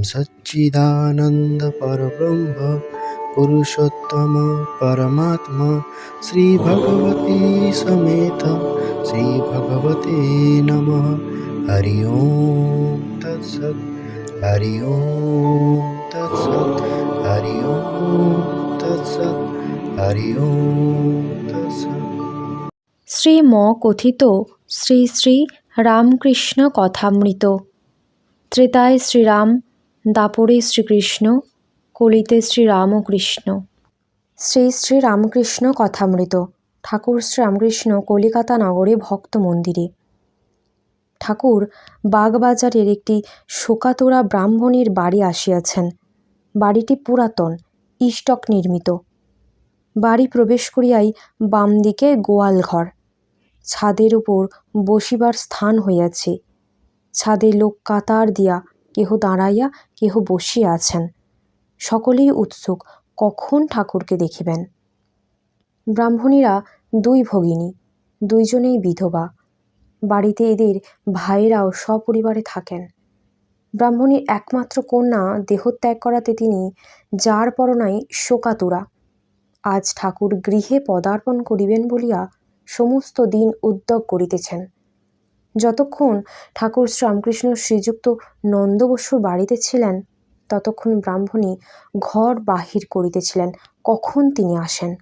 ॐ सच्चिदानन्दपरब्रह्म पुरुषोत्तम परमात्मा श्रीभगवती समेत श्रीभगवते नमः हरि ओं तत्सत् हरि ओं तत्सत् हरि ओं तत्सत् हरि ओं तत्सत् শ্রীম কথিত শ্রী শ্রী রামকৃষ্ণ কথামৃত ত্রেতায় শ্রীরাম দাপরে শ্রীকৃষ্ণ, কলিতে শ্রীরামকৃষ্ণ। শ্রী শ্রী রামকৃষ্ণ কথামৃত। ঠাকুর শ্রীরামকৃষ্ণ কলিকাতা নগরে ভক্ত মন্দিরে। ঠাকুর বাগবাজারের একটি শোকাতোরা ব্রাহ্মণের বাড়ি আসিয়াছেন। বাড়িটি পুরাতন, ইষ্টক নির্মিত। বাড়ি প্রবেশ করিয়াই বাম দিকে গোয়াল ঘর। ছাদের উপর বসিবার স্থান হইয়াছে। ছাদে লোক কাতার দিয়া কেহ দাঁড়াইয়া কেহ বসিয়া আছেন। সকলেই উৎসুক, কখন ঠাকুরকে দেখিবেন? ব্রাহ্মণীরা দুই ভগিনী, দুইজনেই বিধবা। বাড়িতে এদের ভাইয়েরাও সপরিবারে থাকেন। ব্রাহ্মণীর একমাত্র কন্যা দেহত্যাগ করাতে তিনি যার পরনাই শোকাতুরা। আজ ঠাকুর গৃহে পদার্পণ করিবেন বলিয়া সমস্ত দিন উদ্যোগ করিতেছেন। যতক্ষণ ঠাকুর শ্রীরামকৃষ্ণ শ্রীযুক্ত নন্দবসুর বাড়িতে ছিলেন, ততক্ষণ ব্রাহ্মণী ঘর বাহির করিতেছিলেন, কখন তিনি আসেন?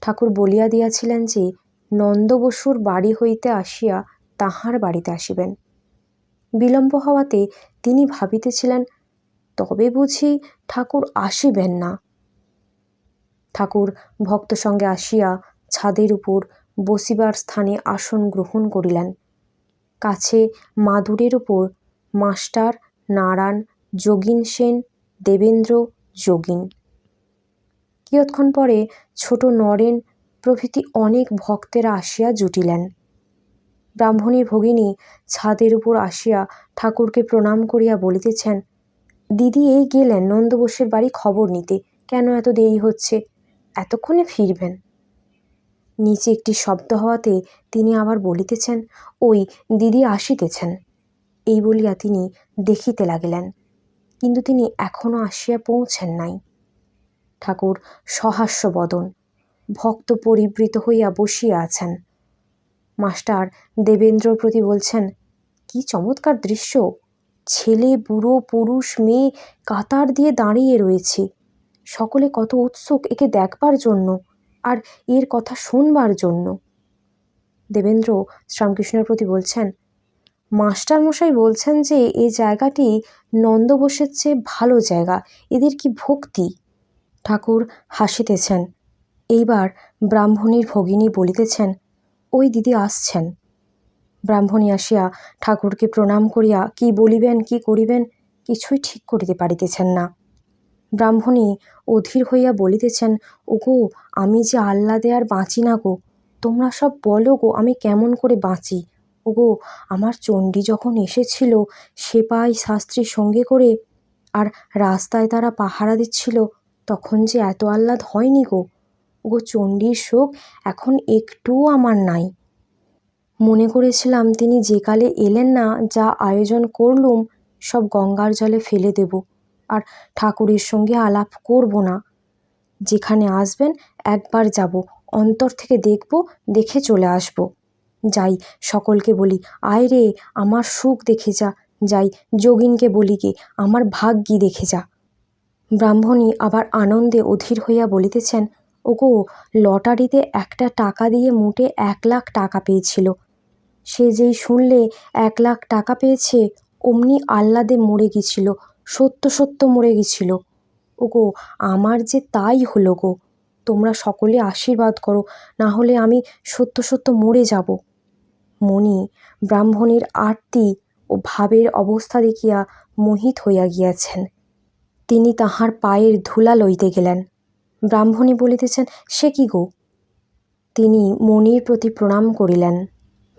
ঠাকুর বলিয়া দিয়াছিলেন যে, নন্দবসুর বাড়ি হইতে আসিয়া তাহার বাড়িতে আসিবেন। বিলম্ব হওয়াতে তিনি ভাবিতেছিলেন, তবে বুঝি ঠাকুর আসিবেন না। ঠাকুর ভক্ত সঙ্গে আসিয়া ছাদের উপর বসিবার স্থানে আসন গ্রহণ করিলেন। কাছে মাদুরের উপর মাস্টার নারায়ণ, যোগিন সেন, দেবেন্দ্র, যোগিন। কিয়ৎক্ষণ পরে ছোট নরেন প্রভৃতি অনেক ভক্তেরা আসিয়া জুটিলেন। ব্রাহ্মণী ভগিনী ছাদের উপর আসিয়া ঠাকুরকে প্রণাম করিয়া বলিতেছেন, দিদি এই গেলেন নন্দবোসের বাড়ি খবর নিতে। কেন এত দেরি হচ্ছে? এতক্ষণে ফিরবেন। নিচে একটি শব্দ হওয়াতে তিনি আবার বলিতেছেন, ওই দিদি আসিতেছেন। এই বলিয়া তিনি দেখিতে লাগিলেন, কিন্তু তিনি এখনও আসিয়া পৌঁছেন নাই। ঠাকুর সহাস্য বদন, ভক্ত পরিবৃত হইয়া বসিয়া আছেন। মাস্টার দেবেন্দ্রর প্রতি বলছেন, কি চমৎকার দৃশ্য! ছেলে, বুড়ো, পুরুষ, মেয়ে কাতার দিয়ে দাঁড়িয়ে রয়েছে। সকলে কত উৎসুক একে দেখবার জন্য। আর এর কথা শুনবার জন্য। দেবেন্দ্র শ্রীরামকৃষ্ণের প্রতি বলছেন মাস্টার মশাই বলছেন যে এই জায়গাটি নন্দবোসের চেয়ে ভালো জায়গা, এদের কি ভক্তি? ঠাকুর হাসিতেছেন। এইবার ব্রাহ্মণীর ভগিনী বলিতেছেন, ওই দিদি আসছেন। ব্রাহ্মণী আসিয়া ঠাকুরকে প্রণাম করিয়া, কি বলিবেন, কি করিবেন, কিছুই ঠিক করিতে পারিতেছেন না। ব্রাহ্মণী অধীর হইয়া বলিতেছেন, ওগো, আমি যে আহ্লাদে আর বাঁচি না গো, তোমরা সব বলো গো, আমি কেমন করে বাঁচি? ওগো, আমার চণ্ডী যখন এসেছিল, সেপাই শাস্ত্রী সঙ্গে করে আর রাস্তায় তারা পাহারা দিচ্ছিল, তখন যে এত আহ্লাদ হয়নি গো। ওগো, চণ্ডীর শোক এখন একটুও আমার নাই। মনে করেছিলাম তিনি যে কালে এলেন না, যা আয়োজন করলুম, সব গঙ্গার জলে ফেলে দেব। আর ঠাকুরের সঙ্গে আলাপ করব না। যেখানে আসবেন একবার যাব, অন্তর থেকে দেখব, দেখে চলে আসব। যাই, সকলকে বলি, আয় রে, আমার সুখ দেখে যা। যাই, যোগিনকে বলি গে আমার ভাগ্যি দেখে যা। ব্রাহ্মণী আবার আনন্দে অধীর হইয়া বলিতেছেন, ওগো, লটারিতে একটা টাকা দিয়ে মুটে এক লাখ টাকা পেয়েছিল। সে যেই শুনলে এক লাখ টাকা পেয়েছে, অমনি আহ্লাদে মরে গেছিল। সত্য সত্য মরে গেছিল। ওগো, আমার যে তাই হলো গো। তোমরা সকলে আশীর্বাদ করো, না হলে আমি সত্য সত্য মরে যাব। মণি ব্রাহ্মণের আরতি ও ভাবের অবস্থা দেখিয়া মোহিত হইয়া গিয়াছেন। তিনি তাহার পায়ের ধুলা লইতে গেলেন। ব্রাহ্মণী বলিতেছেন, সে কি গো? তিনি মণির প্রতি প্রণাম করিলেন।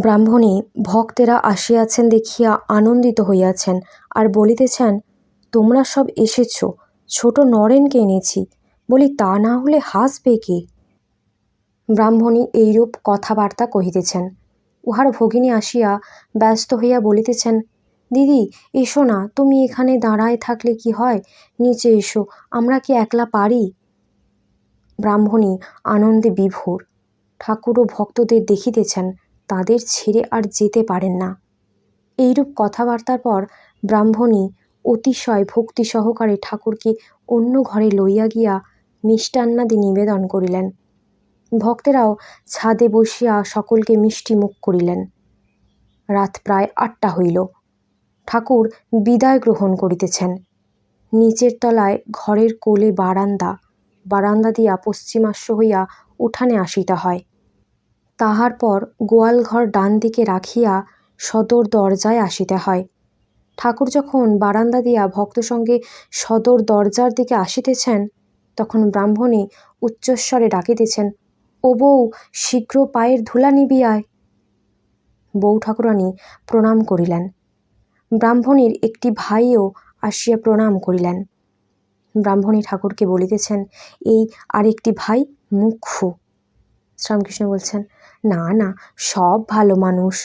ব্রাহ্মণী ভক্তেরা আসিয়াছেন দেখিয়া আনন্দিত হইয়াছেন আর বলিতেছেন তোমরা সব এসেছ, ছোট নরেনকে এনেছি, বলি তা না হলে হাসবে কে? ব্রাহ্মণী এইরূপ কথাবার্তা কহিতেছেন। উহার ভগিনী আসিয়া ব্যস্ত হইয়া বলিতেছেন, দিদি, এসো না, তুমি এখানে দাঁড়ায় থাকলে কি হয়? নিচে এসো, আমরা কি একলা পারি? ব্রাহ্মণী আনন্দে বিভোর। ঠাকুর ও ভক্তদের দেখিতেছেন, তাদের ছেড়ে আর যেতে পারেন না। এইরূপ কথাবার্তার পর ব্রাহ্মণী অতিশয় ভক্তি সহকারে ঠাকুরকে অন্য ঘরে লইয়া গিয়া মিষ্টান্নাদি নিবেদন করিলেন। ভক্তেরাও ছাদে বসিয়া সকলকে মিষ্টি মুখ করিলেন। রাত প্রায় আটটা হইল। ঠাকুর বিদায় গ্রহণ করিতেছেন। নিচের তলায় ঘরের কোলে বারান্দা বারান্দা দিয়া পশ্চিমাস্য হইয়া উঠানে আসিতে হয়। তাহার পর গোয়ালঘর ডান দিকে রাখিয়া সদর দরজায় আসিতে হয়। ঠাকুর যখন বারান্দা দিয়া ভক্ত সঙ্গে সদর দরজার দিকে আসিতেছেন, তখন ব্রাহ্মণী উচ্চস্বরে ডাকিতেছেন, ও বউ, শীঘ্র পায়ের ধুলা নিবি আয়। বউ ঠাকুরানী প্রণাম করিলেন। ব্রাহ্মণীর একটি ভাইও আসিয়া প্রণাম করিলেন। ব্রাহ্মণী ঠাকুরকে বলিতেছেন, এই আরেকটি ভাই মুখ্য। শ্রীরামকৃষ্ণ বলছেন, না না, সব ভালো মানুষ।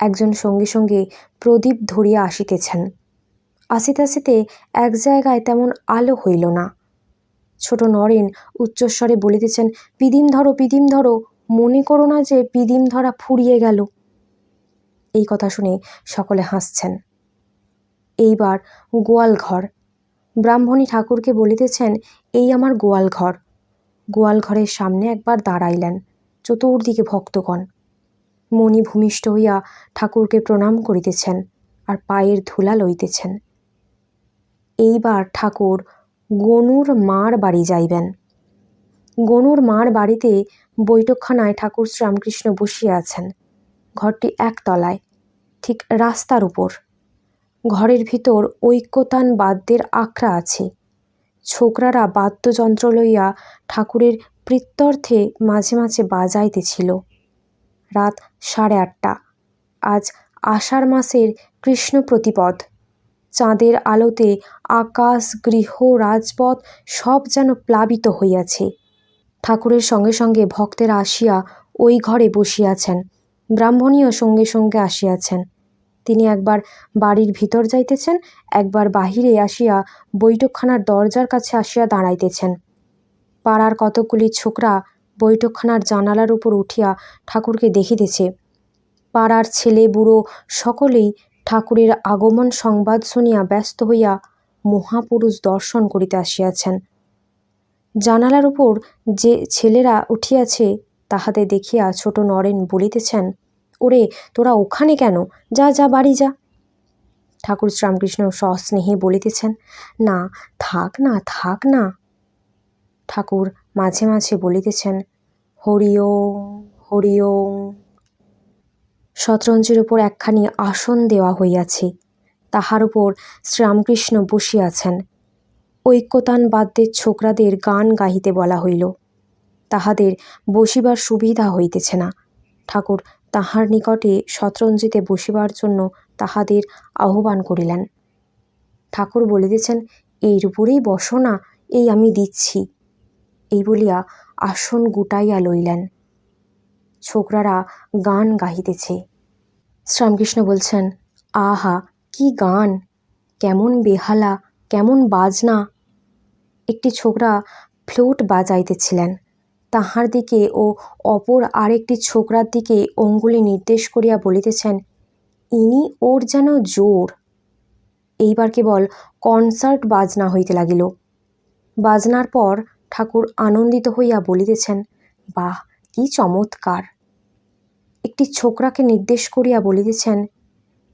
একজন সঙ্গে সঙ্গে প্রদীপ ধরিয়া আসিতেছেন। আসিতে আসিতে এক জায়গায় তেমন আলো হইল না। ছোট নরেন উচ্চস্বরে বলিতেছেন, পিদিম ধরো পিদিম ধরো, মনে করো না যে পিদিম ধরা ফুরিয়ে গেল। এই কথা শুনে সকলে হাসছেন। এইবার গোয়াল ঘর। ব্রাহ্মণী ঠাকুরকে বলিতেছেন, এই আমার গোয়াল ঘর। গোয়াল ঘরের সামনে একবার দাঁড়াইলেন, চতুর্দিকে ভক্তগণ। মণি ভূমিষ্ঠ হইয়া ঠাকুরকে প্রণাম করিতেছেন আর পায়ের ধুলা লইতেছেন। এইবার ঠাকুর গনুর মার বাড়ি যাইবেন। গনুর মার বাড়িতে বৈঠকখানায় ঠাকুর শ্রীরামকৃষ্ণ বসিয়া আছেন। ঘরটি একতলায়, ঠিক রাস্তার উপর। ঘরের ভিতর ঐক্যতান বাদ্যের আখড়া আছে। ছোকরারা বাদ্যযন্ত্র লইয়া ঠাকুরের প্রীত্যর্থে মাঝে মাঝে বাজাইতেছিল। রাত সাড়ে আটটা। আজ আষাঢ় মাসের কৃষ্ণ প্রতিপদ। চাঁদের আলোতে আকাশ, গৃহ, রাজপথ সব যেন প্লাবিত হইয়াছে। ঠাকুরের সঙ্গে সঙ্গে ভক্তেরা আসিয়া ওই ঘরে বসিয়াছেন, ব্রাহ্মণীও সঙ্গে সঙ্গে আসিয়াছেন। তিনি একবার বাড়ির ভিতর যাইতেছেন, একবার বাহিরে আসিয়া বৈঠকখানার দরজার কাছে আসিয়া দাঁড়াইতেছেন। পাড়ার কতকগুলি ছোকরা বৈঠকখানার জানালার উপর উঠিয়া ঠাকুরকে দেখিতেছে। পাড়ার ছেলে, বুড়ো, সকলেই ঠাকুরের আগমন সংবাদ শুনিয়া ব্যস্ত হইয়া মহাপুরুষ দর্শন করিতে আসিয়াছেন। জানালার উপর যে ছেলেরা উঠিয়াছে তাহাদের দেখিয়া ছোট নরেন বলিতেছেন, ওরে, তোরা ওখানে কেন? যা যা, বাড়ি যা। ঠাকুর শ্রীরামকৃষ্ণ সস্নেহে বলিতেছেন, না, থাক না থাক না। ঠাকুর মাঝে মাঝে বলিতেছেন হরি ওম হরি ওম। শতরঞ্জের উপর একখানি আসন দেওয়া হইয়াছে, তাহার উপর শ্রীরামকৃষ্ণ বসিয়াছেন। ঐক্যতান বাদ্যের ছোকরাদের গান গাহিতে বলা হইল। তাহাদের বসিবার সুবিধা হইতেছে না। ঠাকুর তাহার নিকটে শতরঞ্জিতে বসিবার জন্য তাহাদের আহ্বান করিলেন। ঠাকুর বলিতেছেন এর উপরেই বসো না, এই আমি দিচ্ছি। এই বলিয়া আসন গুটাইয়া লইলেন। ছোকরারা গান গাহিতেছে। শ্রামকৃষ্ণ বলছেন, আহা, কি গান! কেমন বেহালা, কেমন বাজনা! একটি ছোকরা ফ্লুট বাজাইতেছিলেন। তাহার দিকে ও অপর আরেকটি ছোকরার দিকে অঙ্গুলি নির্দেশ করিয়া বলিতেছেন, ইনি ওর যেন জোর! এইবার কেবল কনসার্ট বাজনা হইতে লাগিল। বাজনার পর ঠাকুর আনন্দিত হইয়া বলিতেছেন, বাহ, কি চমৎকার! একটি ছোকরাকে নির্দেশ করিয়া বলিতেছেন,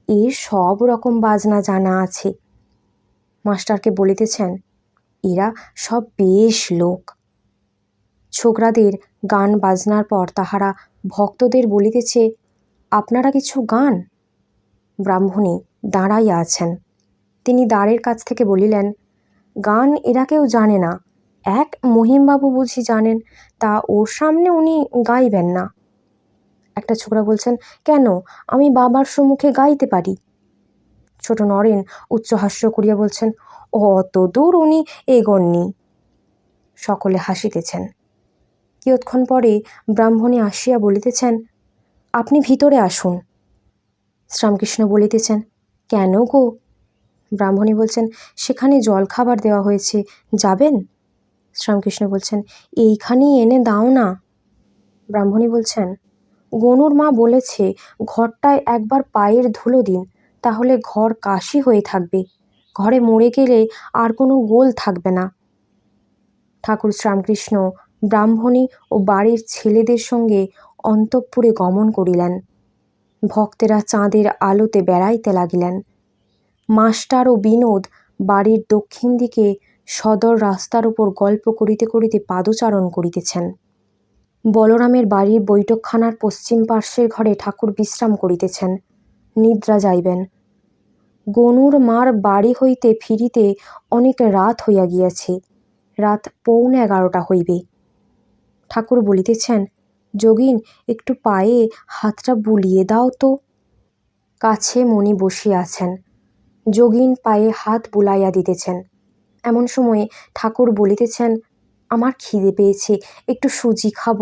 এর সব রকম বাজনা জানা আছে। মাস্টারকে বলিতেছেন, এরা সব বেশ লোক। ছোকরাদের গান বাজনার পর তাহারা ভক্তদের বলিতেছে, আপনারা কিছু গান? ব্রাহ্মণী দাঁড়াইয়া আছেন। তিনি দ্বারের কাছ থেকে বলিলেন, গান এরা কেউ জানে না। এক মহিমবাবু বুঝি জানেন, তা ওর সামনে উনি গাইবেন না। একটা ছোকরা বলছেন, কেন? আমি বাবার সম্মুখে গাইতে পারি। ছোট নরেন উচ্চহাস্য করিয়া বলছেন, অত দূর উনি এগোননি। সকলে হাসিতেছেন। কিয়ৎক্ষণ পরে ব্রাহ্মণী আসিয়া বলিতেছেন, আপনি ভিতরে আসুন। শ্রীরামকৃষ্ণ বলিতেছেন, কেন গো? ব্রাহ্মণী বলছেন, সেখানে জলখাবার দেওয়া হয়েছে, যাবেন? শ্রীরামকৃষ্ণ বলছেন, এইখানেই এনে দাও না। ব্রাহ্মণী বলছেন, গনুর মা বলেছে, ঘরটায় একবার পায়ের ধুলো দিন, তাহলে ঘর কাশি হয়ে থাকবে। ঘরে মরে গেলে আর কোনো গোল থাকবে না। ঠাকুর শ্রীরামকৃষ্ণ ব্রাহ্মণী ও বাড়ির ছেলেদের সঙ্গে অন্তঃপুরে গমন করিলেন। ভক্তেরা চাঁদের আলোতে বেড়াইতে লাগিলেন। মাস্টার ও বিনোদ বাড়ির দক্ষিণ দিকে সদর রাস্তার উপর গল্প করিতে করিতে পাদচারণ করিতেছেন। বলরামের বাড়ির বৈঠকখানার পশ্চিম পার্শ্বের ঘরে ঠাকুর বিশ্রাম করিতেছেন। নিদ্রা যাইবেন। গনুর মার বাড়ি হইতে ফিরিতে অনেক রাত হইয়া গিয়াছে। রাত পৌনে এগারোটা হইবে। ঠাকুর বলিতেছেন, যোগিন, একটু পায়ে হাতটা বুলিয়ে দাও তো। কাছে মণি বসিয়া আছেন। যোগিন পায়ে হাত বুলাইয়া দিতেছেন। এমন সময়ে ঠাকুর বলিতেছেন, আমার খিদে পেয়েছে, একটু সুজি খাব।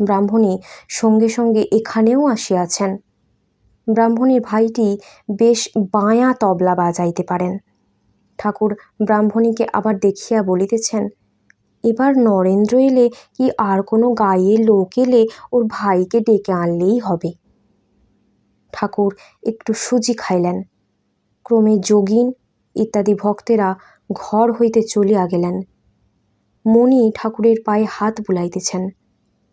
ব্রাহ্মণী সঙ্গে সঙ্গে এখানেও আসিয়াছেন। ব্রাহ্মণীর ভাইটি বেশ বাঁয়া তবলা বাজাইতে পারেন। ঠাকুর ব্রাহ্মণীকে আবার দেখিয়া বলিতেছেন, এবার নরেন্দ্র এলে কি আর কোনো গায়ে লোক এলে ওর ভাইকে ডেকে আনলেই হবে? ঠাকুর একটু সুজি খাইলেন। ক্রমে যোগিন ইত্যাদি ভক্তেরা ঘর হইতে চলিয়া গেলেন। মণি ঠাকুরের পায়ে হাত বুলাইতেছেন।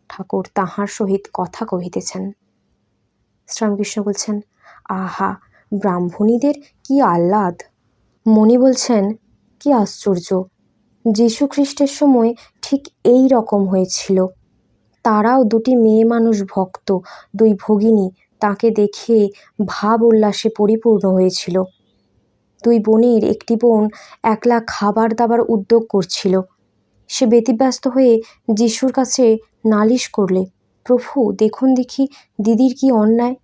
ঠাকুর তাহার সহিত কথা কহিতেছেন। শ্রীরামকৃষ্ণ বলছেন, আহা, ব্রাহ্মণীদের কি আহ্লাদ? মণি বলছেন, কি আশ্চর্য! যীশু খ্রিস্টের সময় ঠিক এই রকম হয়েছিল। তারাও দুটি মেয়ে মানুষ ভক্ত, দুই ভগিনী, তাকে দেখে ভাব উল্লাসে পরিপূর্ণ হয়েছিল। দুই বোনের একটি বোন একলা খাবার দাবার উদ্যোগ করছিল। সে ব্যতিব্যস্ত হয়ে যিশুর কাছে নালিশ করলে, প্রভু, দেখুন দেখি দিদির কি অন্যায়।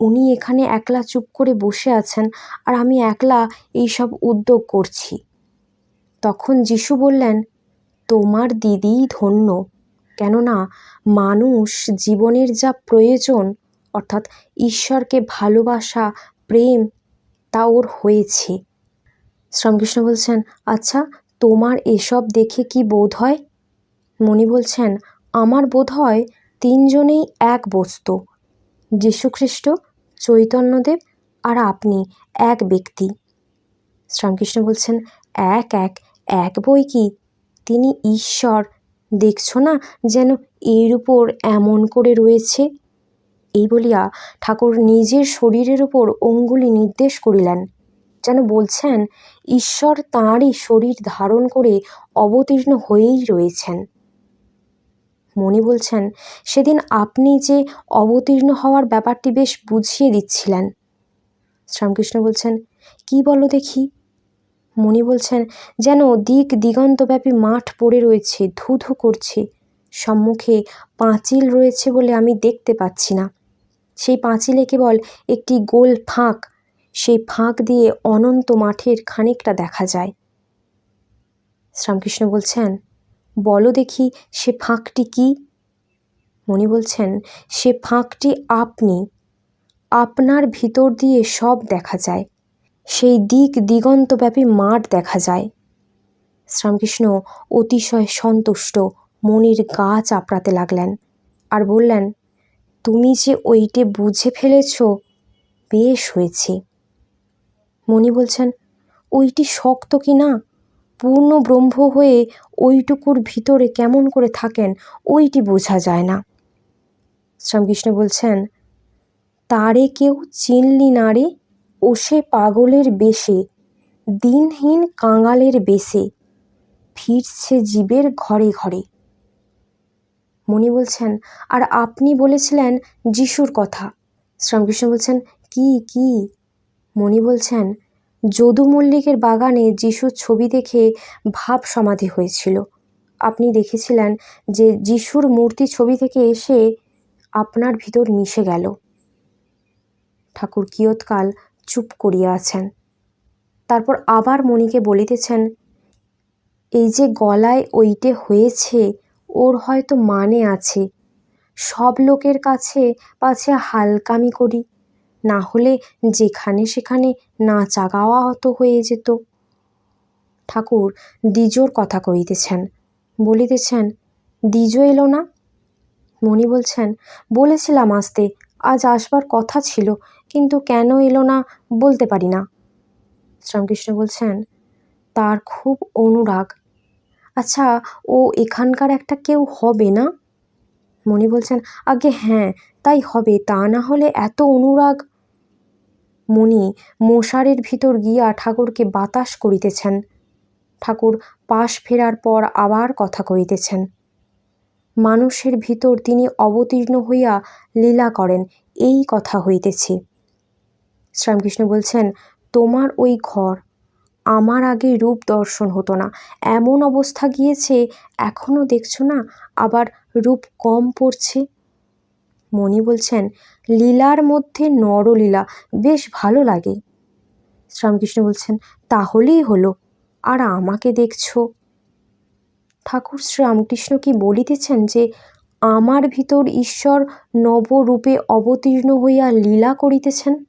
উনি এখানে একলা চুপ করে বসে আছেন আর আমি একলা এইসব উদ্যোগ করছি। তখন যিশু বললেন, তোমার দিদিই ধন্য, কেননা মানুষ জীবনের যা প্রয়োজন, অর্থাৎ ঈশ্বরকে ভালোবাসা, প্রেম তা ওর হয়েছে। শ্রীরামকৃষ্ণ বলছেন আচ্ছা তোমার এসব দেখে কি বোধ হয়? মণি বলছেন, আমার বোধ হয় তিনজনেই এক বস্তু যীশুখ্রিস্ট চৈতন্যদেব আর আপনি, এক ব্যক্তি। শ্রীরামকৃষ্ণ বলছেন, এক এক এক বই কি? তিনি ঈশ্বর, দেখছ না যেন এর উপর এমন করে রয়েছে? এই বলিয়া ঠাকুর নিজের শরীরের উপর অঙ্গুলি নির্দেশ করিলেন। যেন বলছেন, ঈশ্বর তাঁরই শরীর ধারণ করে অবতীর্ণ হয়েই রয়েছেন। মণি বলছেন, সেদিন আপনি যে অবতীর্ণ হওয়ার ব্যাপারটি বেশ বুঝিয়ে দিচ্ছিলেন। শ্রীরামকৃষ্ণ বলছেন, কি বলো দেখি? মণি বলছেন, যেন দিক দিগন্তব্যাপী মাঠ পড়ে রয়েছে ধু ধু করছে। সম্মুখে পাঁচিল রয়েছে বলে আমি দেখতে পাচ্ছি না। সেই পাঁচিলে কেবল একটি গোল ফাঁক, সেই ফাঁক দিয়ে অনন্ত মাঠের খানিকটা দেখা যায়। শ্রীরামকৃষ্ণ বলছেন, বলো দেখি সে ফাঁকটি কি? মণি বলছেন, সে ফাঁকটি আপনি, আপনার ভিতর দিয়ে সব দেখা যায়, সেই দিক দিগন্তব্যাপী মাঠ দেখা যায়। শ্রীরামকৃষ্ণ অতিশয় সন্তুষ্ট মনির গা চাপড়াতে লাগলেন আর বললেন তুমি যে ওইটে বুঝে ফেলেছ, বেশ হয়েছে। মণি বলছেন, ওইটি শক্ত কি না? পূর্ণ ব্রহ্ম হয়ে ওইটুকুর ভিতরে কেমন করে থাকেন, ওইটি বোঝা যায় না। শ্রীরামকৃষ্ণ বলছেন, তারে কেউ চিনলি না রে ও সে পাগলের বেশে, দিনহীন কাঙালের বেশে, ফিরছে জীবের ঘরে ঘরে। মণি বলছেন, আর আপনি বলেছিলেন যিশুর কথা। শ্রীরামকৃষ্ণ বলছেন, কি কি? মণি বলছেন, যদু মল্লিকের বাগানে যিশুর ছবি দেখে ভাব সমাধি হয়েছিল। আপনি দেখেছিলেন যে যিশুর মূর্তি ছবি থেকে এসে আপনার ভিতর মিশে গেল। ঠাকুর কিয়ৎকাল চুপ করিয়া আছেন। তারপর আবার মণিকে বলিতেছেন, এই যে গলায় ওইটে হয়েছে ওর হয়তো মানে আছে। সব লোকের কাছে পাছে হালকামি করি। না হলে যেখানে সেখানে নাচা গাওয়া হতো হয়ে যেত। ঠাকুর দ্বিজোর কথা কইতেছেন বলিতেছেন, দ্বিজ এলো না? মণি বলছেন, বলেছিলাম আসতে, আজ আসবার কথা ছিল, কিন্তু কেন এলো না বলতে পারি না। শ্রীরামকৃষ্ণ বলছেন, তার খুব অনুরাগ আচ্ছা ও এখানকার একটা কেউ হবে না? মণি বলছেন, আগে হ্যাঁ তাই হবে, তা না হলে এত অনুরাগ। মণি, মশারের ভিতর গিয়া ঠাকুরকে বাতাস করিতেছেন। ঠাকুর পাশ ফেরার পর আবার কথা কইতেছেন মানুষের ভিতর তিনি অবতীর্ণ হইয়া লীলা করেন, এই কথা হইতেছে। শ্রীরামকৃষ্ণ বলছেন, তোমার ওই ঘর আমার আগে রূপ দর্শন হতো না। এমন অবস্থা গিয়েছে এখনও দেখছ না? আবার রূপ কম পড়ছে? মণি বলছেন, লীলার মধ্যে নরলীলা, বেশ ভালো লাগে। শ্রীরামকৃষ্ণ বলছেন, তাহলেই হলো। আর আমাকে দেখছ? ঠাকুর শ্রীরামকৃষ্ণ কি বলিতেছেন যে, আমার ভিতর ঈশ্বর নবরূপে অবতীর্ণ হইয়া লীলা করিতেছেন?